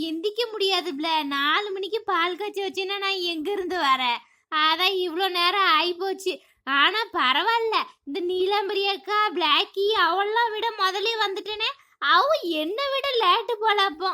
எந்திக்க முடியாதுப்ல நாலு மணிக்கு பால் காய்ச்சி வச்சேன்னா நான் எங்க இருந்து வரேன்? அதான் இவ்வளோ நேரம் ஆயிப்போச்சு. ஆனா பரவாயில்ல. இந்த நீலாம்பரி அக்கா பிளாக்கி அவெல்லாம் விட முதல்ல வந்துட்டேனே. அவ என்னை விட லேட்டு போல அப்போ.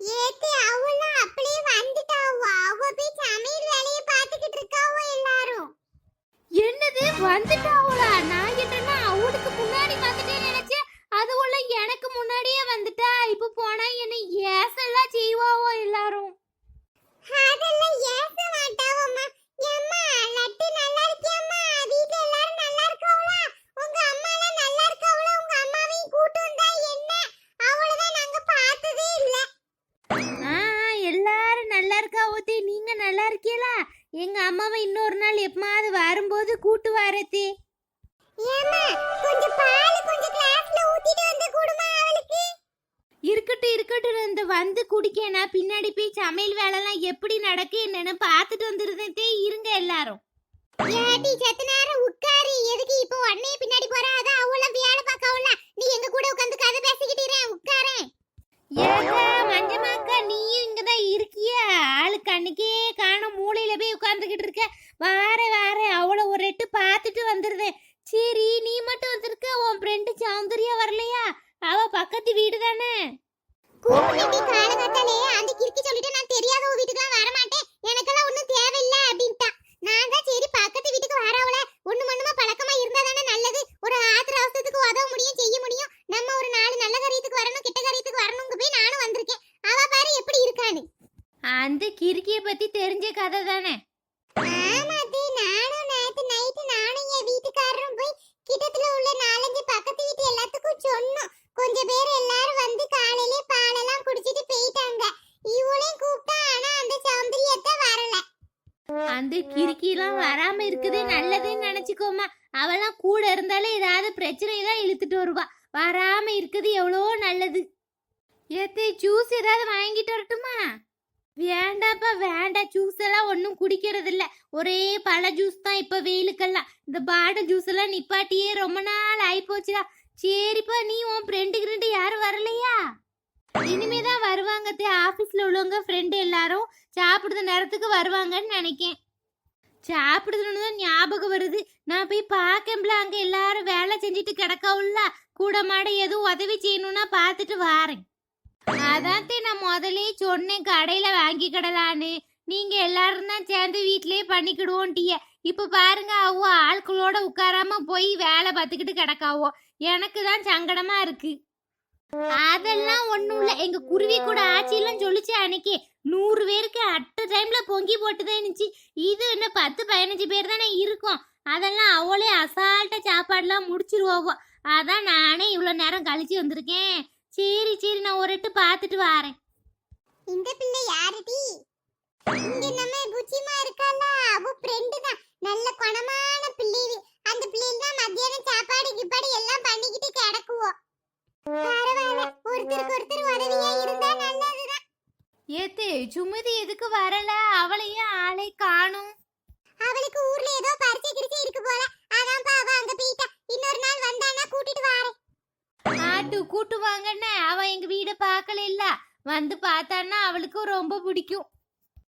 ஏத்து அவளும் அப்படியே வந்துட்டாவோ அவ போய் சமையல் வேலையை பார்த்துக்கிட்டு இருக்காவோ எல்லாரும். என்னது? வந்துட்டாவளா நான் என்னன்னா அவளுக்கு முன்னாடி வந்துட்டேன்னு நினைச்சேன். அதுக்குள்ள எனக்கு முன்னாடியே வந்துட்டா. இப்ப போனா என்ன ஏசெல்லாம் செய்வாவோ எல்லாரும்? அதெல்லாம் ஏச மாட்டாவம்மா. எம்மா லட்டு நல்லா இருக்கியம்மா. வீட்ல எல்லாரும் நல்லா இருக்காவளா? உங்க அம்மா எல்லாம் நல்லா இருக்காவளா? உங்க அம்மாவையும் கூட்டு வந்தா என்ன? அவளதான் நாங்க பார்த்ததே இல்ல. ஆ எல்லாரும் நல்லா இருக்கா ஊத்தி? நீங்க நல்லா இருக்கீங்களா எங்க அம்மாவை இன்னொரு நாள் எப்பமாவது வரும்போது கூட்டு வரத்தே வந்துருந்தே இருங்க எல்லாரும். ஏடி செத்த நேரம் உட்காரு. எதுக்கு இப்போ உடனே பின்னாடி போற? அதான் அவளும் வேலை பார்க்கவுல நீ எங்க கூட உட்கார்ந்து கதை பேசிக்கிட்டு இரு, உட்காரேன். ஏங்க மஞ்சமாக்கா நீயும் இங்கதான் இருக்கிய? ஆளு கண்ணுக்கே மூளையில போய் உட்கார்ந்துகிட்டு இருக்க. வாரே வாரே அவளை ஒரு எட்டு பார்த்துட்டு வந்துருதேன் சரி நீ மட்டும் வந்திருக்க. உன் ஃப்ரெண்டு சௌந்தர்யா வரலையா? அவ பக்கத்து வீடு தானே? கூப்பிட்டு காலகத்தாலே அந்த கிறுக்கி சொல்லிட்டு நான் தெரியாத உன் வீட்டுக்குலாம் வர மாட்டேன் எனக்கெல்லாம் ஒண்ணும் தேவையில்லை அப்படின்ட்டா நான் தான் சரி பக்கத்து வீட்டுக்கு வரவள ஒண்ணு மண்ணுமா பழக்கமா இருந்தா தானே நல்லது ஒரு ஆத்திர அவசரத்துக்கு உதவ முடியும் செய்ய முடியும் நம்ம ஒரு நாலு நல்ல காரியத்துக்கு வரணும் கெட்ட காரியத்துக்கு வரணுங்க போய் நானும் வந்திருக்கேன் அவ பாரு எப்படி இருக்கான்னு அந்த கிறுக்கிய பத்தி தெரிஞ்ச கதை தானே ஆமாத்தி நானும் நேத்து நைட்டு நானும் என் வீட்டுக்காரரும் போய் கிட்டத்துல உள்ள நாலஞ்சு பக்கத்து வீட்டு எல்லாத்துக்கும் சொன்னோம் கொஞ்சம் பேர் எல்லாரும் வந்து காலையிலே பாலெல்லாம் குடிச்சிட்டு போயிட்டாங்க இவளையும் கூப்பிட்டா ஆனா அந்த சௌந்தரியத்தை வரல அந்த கிறுக்கிலாம் வராம இருக்குதே நல்லதுன்னு நினைச்சுக்கோமா அவெல்லாம் கூட இருந்தாலே ஏதாவது பிரச்சனை தான் இழுத்துட்டு வருவா வராம இருக்குது எவ்வளோ நல்லது ஏத்தே ஜூஸ் ஏதாவது வாங்கிட்டு வரட்டுமா வேண்டாப்பா வேண்டாம் ஜூஸ் எல்லாம் ஒன்றும் குடிக்கிறது இல்ல ஒரே பழ ஜூஸ் தான் இப்போ வெயிலுக்கெல்லாம். இந்த பாட ஜூஸ் எல்லாம் நிப்பாட்டியே ரொம்ப நாள் ஆயிப்போச்சுடா. சரிப்பா நீ உன் ஃப்ரெண்டு கிரெண்டு யாரும் வரலையா? இனிமே தான் வருவாங்க தே. ஆஃபீஸில் உள்ளவங்க ஃப்ரெண்டு எல்லாரும் சாப்பிடுற நேரத்துக்கு வருவாங்கன்னு நினைக்கேன். சாப்பிடுதுன்னு தான் ஞாபகம் வருது. நான் போய் பார்க்கம்ல அங்க எல்லாரும் வேலை செஞ்சுட்டு கிடக்கவுல்ல கூட மாட எதுவும் உதவி செய்யணும்னா பார்த்துட்டு வாரேன். அதான் தே நான் முதலே சொன்னேன் கடையில வாங்கிக்கிடலான்னு நீங்க எல்லாரும் தான் சேர்ந்து வீட்லயே பண்ணிக்கிடுவோன்ட்டிய இப்ப பாருங்க அவ ஆட்களோட உட்காராம போய் வேலை பார்த்துக்கிட்டு கிடக்காவோ. எனக்கு தான் சங்கடமா இருக்கு. அதெல்லாம் ஒண்ணும் இல்ல. எங்க குருவி கூட ஆச்சியெல்லாம் சொல்லிச்சு அன்னைக்கு. நூறு பேருக்கு அட்ட டைம்ல பொங்கி போட்டுதான் இருந்துச்சு. இது என்ன பத்து பதினஞ்சு பேர் தானே இருக்கும். அதெல்லாம் அவளே அசால்ட்டா சாப்பாடுலாம் முடிச்சிருவோம் அதான் நானே இவ்வளோ நேரம் கழிச்சு வந்திருக்கேன். சரி சரி நான் ஒரு எட்டு பார்த்துட்டு வரேன். இந்த பிள்ளை யாருடி இங்க நம்ம புச்சிமா இருக்கால அவ ஃப்ரெண்டு தான். நல்ல குணமான பிள்ளை அந்த பிள்ளைங்க தான் மத்தியானம் சாப்பாடு கிப்பாடு எல்லாம் பண்ணிக்கிட்டு கிடக்குவோம் பரவாயில்ல. ஒருத்தருக்கு ஒருத்தர் உதவியா இருந்தா நல்லதுதான். ஏத்து சுமதி எதுக்கு வரல? அவளையும் ஆளை காணும். அவளுக்கு ஊர்ல ஏதோ பரிச்சை கிரிச்சை இருக்கு போல. அதான்ப்பா அவ அங்க போயிட்டா. இன்னொரு நாள் வந்தானா கூட்டிட்டு வாரேன். ஆட்டு கூட்டு வாங்கன்னு அவ எங்க வீடை பார்க்கல இல்ல. வந்து பார்த்தான்னா அவளுக்கும் ரொம்ப பிடிக்கும்.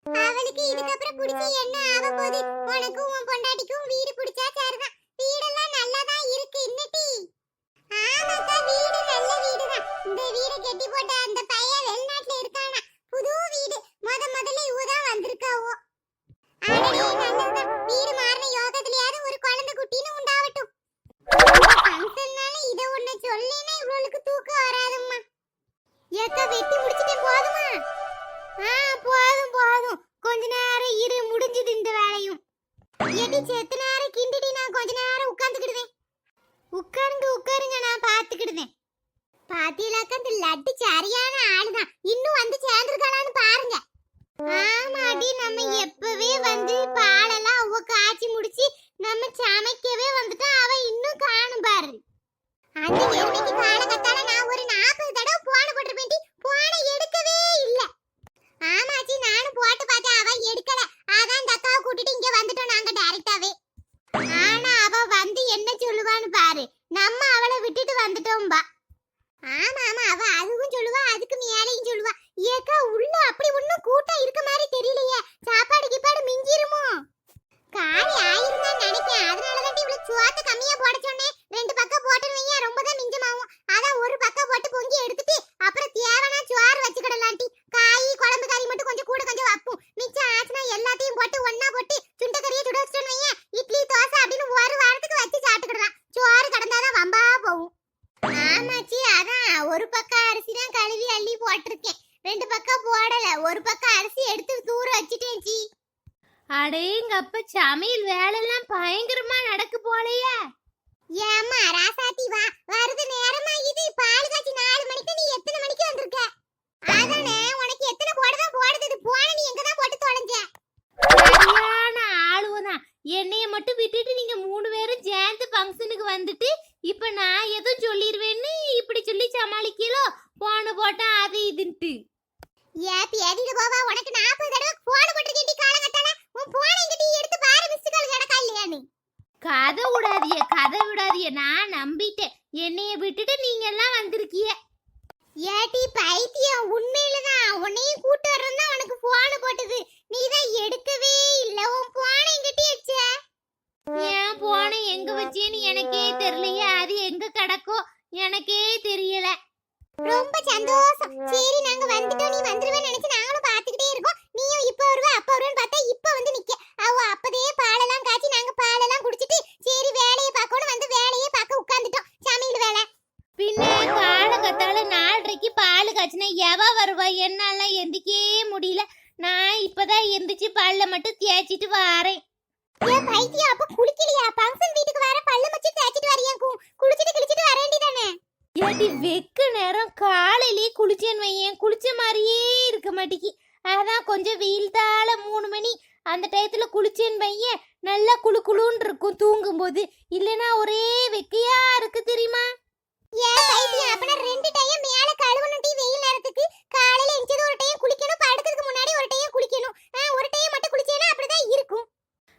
அவளுக்கு இதுக்கப்புறம் குடிச்சு என்ன ஆக போகுது உனக்கும் உன் பொண்டாட்டிக்கும் வீடு பிடிச்சா சரிதான். வீடெல்லாம் நல்லாதான் இருக்கு இன்னட்டி. ஆமாக்கா வீடு நல்ல வீடு தான் இந்த வீடு கட்டி போட்ட அந்த பையன் வெளிநாட்டுல இருக்கானா? புது வீடு. லட்டு சரியான ஆளுதான். இன்னும் வந்து சேர்ந்துருக்காளான்னு பாருங்க. ஆமாடி நம்ம எப்பவே வந்து பாலெல்லாம் அவ காய்ச்சி முடிச்சு நம்ம சமைக்கவே வந்துட்டா அவ இன்னும் காணும் பாரு. அந்த எருமைக்கு காலகத்தால நான் ஒரு நாற்பது தடவை போன போட்டிருப்பேன்டி. போன எடுக்கவே இல்ல. ஆமாச்சி நானும் போட்டு பார்த்தேன் அவ எடுக்கல. அதான் இந்த அக்காவை கூட்டிட்டு இங்க வந்துட்டோம் நாங்க டைரக்டாவே ஆனா அவ அடேங்கப்ப சமையல் வேலைலாம் விடாதிய நான் நம்பிட்டேன். என்னைய விட்டுட்டு நீங்க எல்லாம் வந்திருக்கிய ஏட்டி பைத்தியம் உண்மையிலதான். உன்னையும் கூட்டு வரணும் தான் உனக்கு போன் போட்டது. நீ தான் எடுக்கவே இல்ல. உன் போன எங்கிட்ட வச்ச ஏன் போன எங்க வச்சேன்னு எனக்கே தெரியலையே. அது எங்க கிடக்கோ? எனக்கே தெரியல. ரொம்ப சந்தோஷம். சரி நாங்க வந்துட்டோம். நீ வந்துருவேன்னு நினைச்சு நாங்களும் பாத்துக்கிட்டே இருக்கோம். நீயும் இப்ப வருவ அப்ப வருவேன்னு பார்த்தா இப்ப வந்து நிக்க அவ அப்பதே பாலெல்லாம் காய்ச்சி நாங்க பாலெல்லாம் குடிச்சிட்டு சரி வேலையை பார்க்கணும் வந்து வேலையை பார்க்க உட்கார்ந்துட்டோம் சமையல் வேலை பின்ன காலகத்தால நாலரைக்கு பால் காய்ச்சினா எவ வருவா என்னால எந்திக்கே முடியல நான் இப்பதான் எந்திரிச்சு பல்ல மட்டும் தேய்ச்சிட்டு வாரேன் ஏன் பைத்தியம் அப்ப குளிக்கலையா? ஃபங்க்ஷன் வீட்டுக்கு வர பல்ல மச்சி தேய்ச்சிட்டு வரியா குளிச்சிட்டு கிழிச்சிட்டு வர வேண்டியதானே? ஏடி வெக்க நேரம் காலையிலேயே குளிச்சேன்னு வையேன். குளிச்ச மாதிரியே இருக்க மாட்டேங்கி அதான் கொஞ்சம் வெயில் தாழ மூணு மணி. அந்த டயத்துல குளிச்சேன்னு வையேன் நல்லா குளு குளுன்னு இருக்கும் தூங்கும்போது. இல்லைன்னா ஒரே வெக்கையா இருக்கு தெரியுமா? ஏன் பைத்தியம் அப்பனா ரெண்டு டைம் மேல கழுவணும் டீ வெயில் நேரத்துக்கு. காலையில எந்திச்சது ஒரு டைம் குளிக்கணும். படுக்கிறதுக்கு முன்னாடி ஒரு டைம் குளிக்கணும். ஒரு டைம் மட்டும் குளிச்சேனா இருக்கும்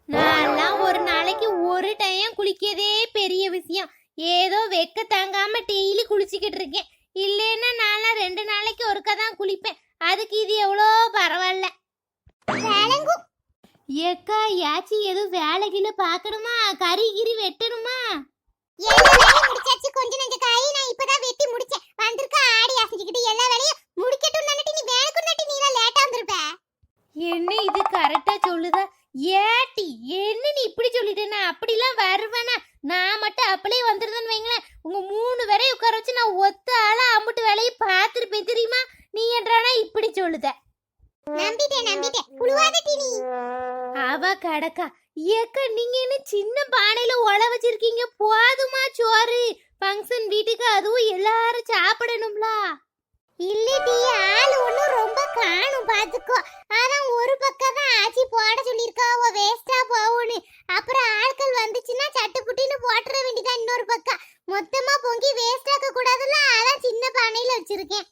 நான்லாம் ஒரு நாளைக்கு ஒரு டைம் குளிக்கதே பெரிய விஷயம். ஏதோ வெக்க தாங்காம டெய்லி குளிச்சுக்கிட்டு இருக்கேன். இல்லைன்னா நான்லாம் ரெண்டு நாளைக்கு ஒருக்கா தான் குளிப்பேன். அதுக்கு இது எவ்வளோ பரவாயில்ல. வேலங்கு ஏக்கா யாச்சி எதுவும் வேலைகில பார்க்கணுமா? கறி கிரி வெட்டணுமா? முடிச்சாச்சு. கொஞ்ச நெஞ்ச காய் நான் இப்பதான் வெட்டி முடிச்சேன். வந்திருக்க ஆடி அசைக்கிட்டு எல்லா வேலையும் முடிக்கட்டும் நினைட்டு நீ வேலைக்கு நட்டி நீ லேட்டா வந்திருப்ப. என்ன இது கரெக்டா சொல்லுதா? ஏட்டி என்ன நீ இப்படி சொல்லிட்டேனா அப்படிலாம் வருவேனா? நான் மட்டும் அப்படியே வந்துருந்தேன்னு வைங்களேன். உங்க மூணு பேரையும் உட்கார வச்சு நான் ஒத்த ஆளா அம்புட்டு வேலையை பார்த்துருப்பேன். தெரியுமா? நீ என்றானா இப்படி சொல்லுத. நம்பிட்டேன் நம்பிட்டேன். புழுவாத அவ கடக்கா. ஏக்கா நீங்க என்ன சின்ன பானையில ஒல வச்சிருக்கீங்க? போதுமா சோறு? ஃபங்க்ஷன் வீட்டுக்கு அதுவும் எல்லாரும் சாப்பிடணும்ல? இல்ல டீ ஆள் ஒண்ணும் ரொம்ப பாத்துக்கோ. ஒரு பக்கம் தான் ஆச்சி போட சொல்லிருக்கா அவ வேஸ்டா போகும்னு. அப்புறம் ஆட்கள் வந்துச்சுன்னா சட்டு புட்டின்னு போட்டுற வேண்டியதா இன்னொரு பக்கம். மொத்தமா பொங்கி வேஸ்டாக்க கூடாதுல்ல அதான் சின்ன பானையில வச்சிருக்கேன்.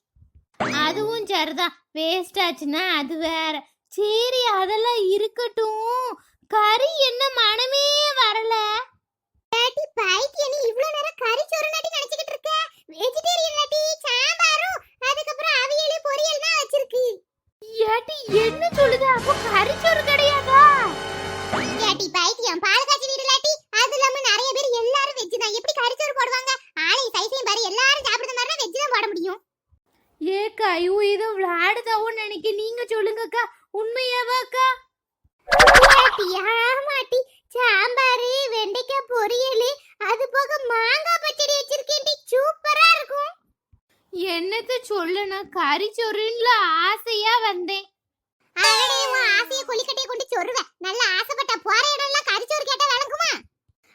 அதுவும் சரிதான். வேஸ்ட் ஆச்சுன்னா அது வேற. சரி அதெல்லாம் இருக்கட்டும். கறி என்ன மனமே வரல. டாடி பைத்தியம் நீ நேரம் கறி சோறு நாட்டி நினைச்சிட்டு இருக்க வெஜிடேரியன் நாட்டி சாம்பாரும் அதுக்கப்புறம் அவியல் பொரியல் தான் வச்சிருக்கு ஏட்டி என்ன சொல்லுது அப்போ கறிச்சோறு கிடையாதா? ஏட்டி பைத்தியம் பால் காய்ச்சி வீடு லாட்டி அது இல்லாம நிறைய பேர் எல்லாரும் வெஜ் தான். எப்படி கறி சோறு போடுவாங்க ஆளை சைஸ்லயும் பாரு எல்லாரும் சாப்பிடுற மாதிரி வெஜ் தான் போட முடியும். ஏக்கா ஐயோ ஏதோ விளையாடுதாவோ நினைக்க நீங்க சொல்லுங்கக்கா உண்மையாவாக்கா? ஆமாட்டி சாம்பார் வெண்டைக்காய் பொரியல் அது போக மாங்காய் பச்சடி வச்சிருக்கேன் சூப்பரா இருக்கும். என்னத்த சொல்லணும் கறிச்சோறுல ஆசையா வந்தேன் அடடே உன் ஆசைய கொலிக்கட்டைய கொண்டு சொருவேன் நல்ல ஆசைப்பட்ட போற இடம் எல்லாம் கறிச்சோறு கேட்டா விளங்குமா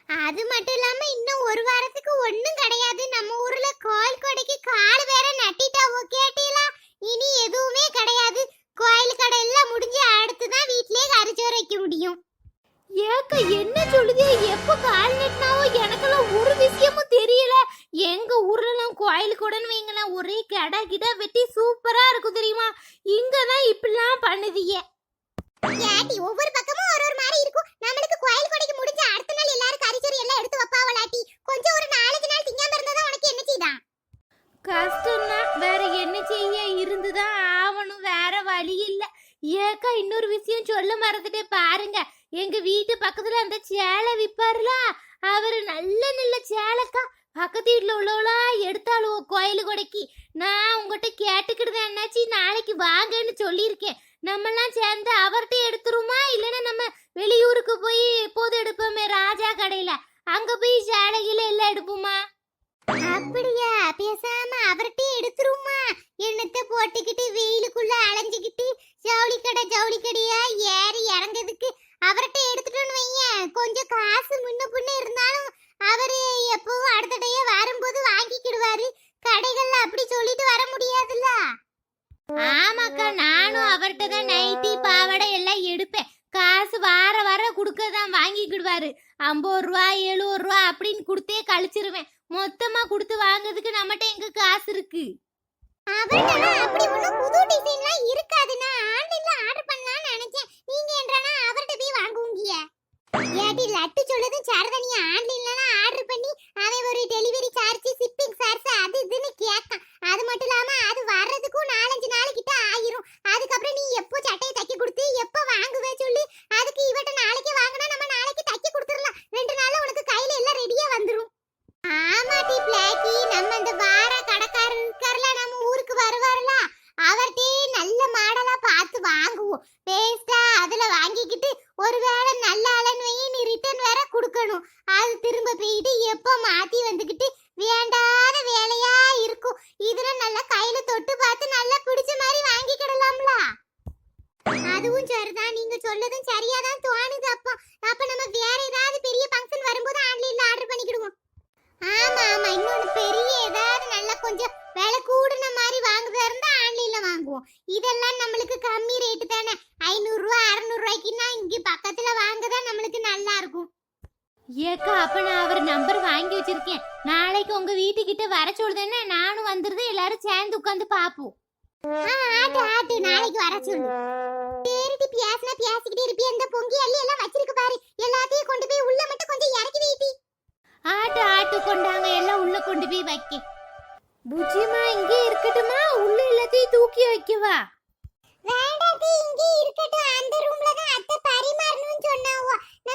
அது மட்டும் இல்லாம இன்னும் ஒரு வாரத்துக்கு ஒண்ணும் கிடையாது. நம்ம ஊர்ல கோயில் கொடைக்கு கால் வேற நட்டிட்டாவோ கேட்டீங்களா? இனி எதுவுமே கிடையாது. கோயில் கடை எல்லாம் முடிஞ்சு அடுத்து தான் வீட்லயே கறிச்சோறு வைக்க முடியும். ஏக்கா என்ன சொல்லுது? எப்போ கால் நட்டினாவோ எனக்கெல்லாம் ஒரு விஷயமும் தெரியல. எங்க ஊர்லலாம் கோயில் கூடன்னு வைங்களேன் ஒரே கடை கிட வெட்டி சூப்பரா இருக்கும் தெரியுமா? இங்கதான் இப்படிலாம் பண்ணுதியே. ஏட்டி ஒவ்வொரு பக்கமும் ஒரு ஒரு மாதிரி இருக்கும். நம்மளுக்கு கோயில் கொடைக்கு முடிஞ்ச அடுத்த நாள் எல்லாரும் கறிச்சோறு எல்லாம் எடுத்து வைப்பாவலாட்டி கொஞ்சம் ஒரு நாலஞ்சு நாள் திங்காம இருந்தா உனக்கு என்ன செய்தான் கஷ்டம்னா வேற என்ன செய்ய? இருந்துதான் ஆவணும். வேற வழி இல்ல. ஏக்கா இன்னொரு விஷயம் சொல்ல மறந்துட்டே பாருங்க. எங்க வீட்டு பக்கத்துல அந்த சேலை விப்பாருல. அவரு நல்ல நல்ல சேலைக்கா. பக்கத்து வீட்டுல உள்ளவளா எடுத்தாளுவோ கோயில் கொடைக்கு. நான் உங்ககிட்ட கேட்டுக்கிட்டு என்னாச்சு நாளைக்கு வாங்கன்னு சொல்லியிருக்கேன். நம்மலாம் சேர்ந்து அவர்கிட்ட எடுத்துருமா? இல்லைன்னா நம்ம வெளியூருக்கு போய் எப்போது எடுப்போமே ராஜா கடையில. அங்க போய் சேலையில எல்லாம் எடுப்போமா? அப்படியா? பேசாம அவர்கிட்ட எடுத்துருமா? என்னத்த போட்டுக்கிட்டு வெயிலுக்குள்ள அலைஞ்சுக்கிட்டு ஜவுளி கடை ஜவுளி கடையா ஏறி இறங்குறதுக்கு அவர்கிட்ட எடுத்துட்டோன்னு வையேன். கொஞ்சம் காசு முன்ன பின்ன இருந்தாலும் அவரு எப்பவும் அடுத்த டையே வரும்போது வாங்கிக்கிடுவாரு. கடைகள்ல அப்படி சொல்லிட்டு வர முடியாதுல்ல? ஆமாக்கா நானும் அவர்கிட்ட தான் நைட்டி பாவாடை எல்லாம் எடுப்பேன். காசு வார வார கொடுக்க தான் வாங்கிக்கிடுவாரு. ஐம்பது ரூபா எழுபது ரூபா அப்படின்னு கொடுத்தே கழிச்சிருவேன். மொத்தமா கொடுத்து வாங்குறதுக்கு நம்மகிட்ட எங்க காசு இருக்கு? நான் ஆன்லைன்ல ஆர்டர் பண்ணலாம்னு நினைச்சேன். நீங்க என்றனா அவர்கிட்ட போய் வாங்குவீங்க? ஏடி லட்டு சொல்லுது சரதனி ஆர்டர் பண்ணி அவன் ஒரு டெலிவரி சார்ஜ் ஷிப்பிங் சார்ஜ் அது இதுன்னு அது மட்டும் இல்லாம எப்போ மாத்தி வந்துகிட்டு வேண்டாத வேலையா இருக்கும்? இதுல நல்லா கையில தொட்டு பார்த்து நல்லா பிடிச்ச மாதிரி வாங்கிக்கிடலாம்ல. அதுவும் சரிதான். நீங்க சொல்லதும் சரியா தான் தோணுது அப்போ. அப்ப நம்ம வேற ஏதாவது பெரிய ஃபங்க்ஷன் வரும்போது ஆன்லைன்ல ஆர்டர் பண்ணிக்கிடுவோம். ஆமா ஆமா. இன்னொன்னு பெரிய ஏதாவது நல்லா கொஞ்சம் விலை கூடுன மாதிரி வாங்குறதா இருந்தா ஆன்லைன்ல வாங்குவோம். இதெல்லாம் நம்மளுக்கு கம்மி ரேட்டு தானே. ஐநூறு ரூபா அறுநூறு ரூபாய்க்குன்னா இங்க பக்கத்துல வாங்கதான் நம்மளுக்கு நல்லா இருக்கும் ஏக்கா அப்ப நான் அவர் நம்பர் வாங்கி வச்சிருக்கேன். நாளைக்கு உங்க வீட்டுக்கிட்ட வர சொல்லுதேன்னா நானும் வந்துருது எல்லாரும் சேர்ந்து உட்காந்து பாப்போம். ஆ, ஆட்டு ஆட்டு நாளைக்கு வர சொல்லு. சரிடி பேசினா பேசிக்கிட்டே இருப்பி அந்த பொங்கி அள்ளி எல்லாம் வச்சிருக்கு பாரு. எல்லாத்தையும் கொண்டு போய் உள்ள மட்டும் கொஞ்சம் இறக்கி வைட்டி ஆட்டு ஆட்டு கொண்டாங்க எல்லாம் உள்ள கொண்டு போய் வைக்க. புஜிமா இங்கே இருக்கட்டுமா? உள்ள எல்லாத்தையும் தூக்கி வைக்கவா? வேண்டாத்தி இங்கே இருக்கட்டும். அந்த ரூம்ல தான்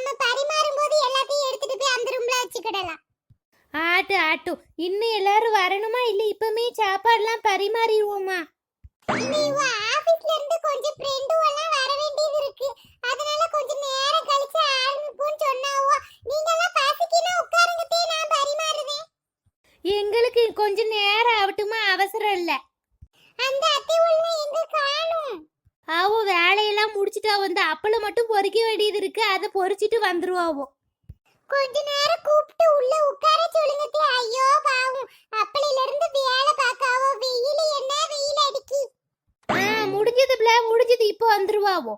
நம்ம பரிமாறும் போது எல்லாத்தையும் எடுத்துட்டு போய் அந்த ரூம்ல வச்சுக்கிடலாம். ஆட்டு ஆட்டும் இன்னும் எல்லாரும் வரணுமா? இல்ல இப்பமே சாப்பாடுலாம் பரிமாறிடுவோமா? இனி இவ ஆபீஸ்ல இருந்து கொஞ்சம் ஃப்ரெண்டு எல்லாம் வர வேண்டியது இருக்கு. அதனால கொஞ்சம் நேரம் கழிச்சு ஆரம்பிப்போம்னு சொன்னாவோ? நீங்க எல்லாம் பசிக்கினா உட்காருங்க நான் பரிமாறுவேன் எங்களுக்கு கொஞ்ச நேரம் ஆகட்டுமா? அவசரம் இல்ல அந்த அத்தை ஒழுங்கா எங்க காணும் அவ வேலையெல்லாம் முடிச்சிட்டா வந்து அப்பளம் மட்டும் பொறிக்க வேண்டியது இருக்கு. அதை பொறிச்சிட்டு வந்துருவாவோ. கொஞ்ச நேரம் கூப்பிட்டு உள்ள உட்கார சொல்லுங்க ஐயோ பாவம். அப்பளையில இருந்து வேலை பார்க்காவோ. வெயில் என்ன? வெயில் அடிக்கி. ஆ முடிஞ்சது பிள்ளை முடிஞ்சது. இப்போ வந்துருவாவோ.